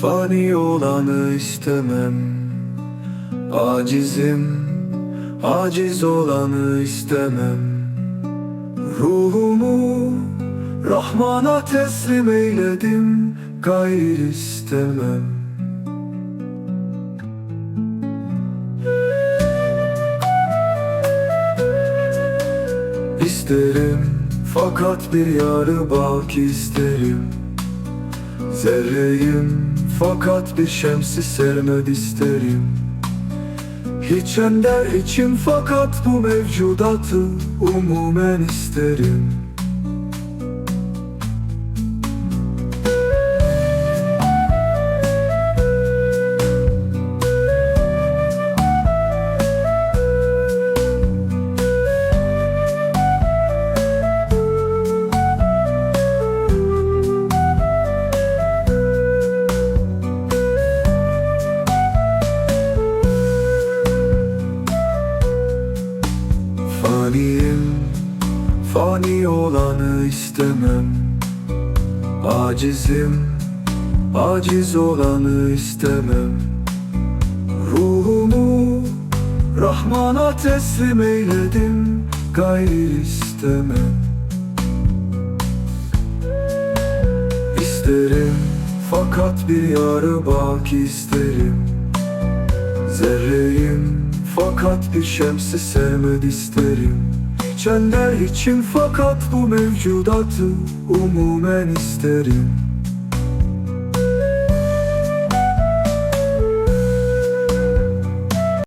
Fani olanı istemem. Acizim Aciz olanı istemem. Ruhumu Rahman'a teslim eyledim Gayr istemem. İsterim fakat bir yarı bak isterim Zerreyim fakat bir şemsi sermed isterim. Hiç ender içim fakat bu mevcudatı umumen isterim Faniyim, fani olanı istemem. Acizim, aciz olanı istemem. Ruhumu Rahman'a teslim eyledim Gayr istemem. İsterim fakat bir yarı bak isterim. Zerreyim fakat bir şemsi sevmed isterim. Çender için fakat bu mevcudatı umumen isterim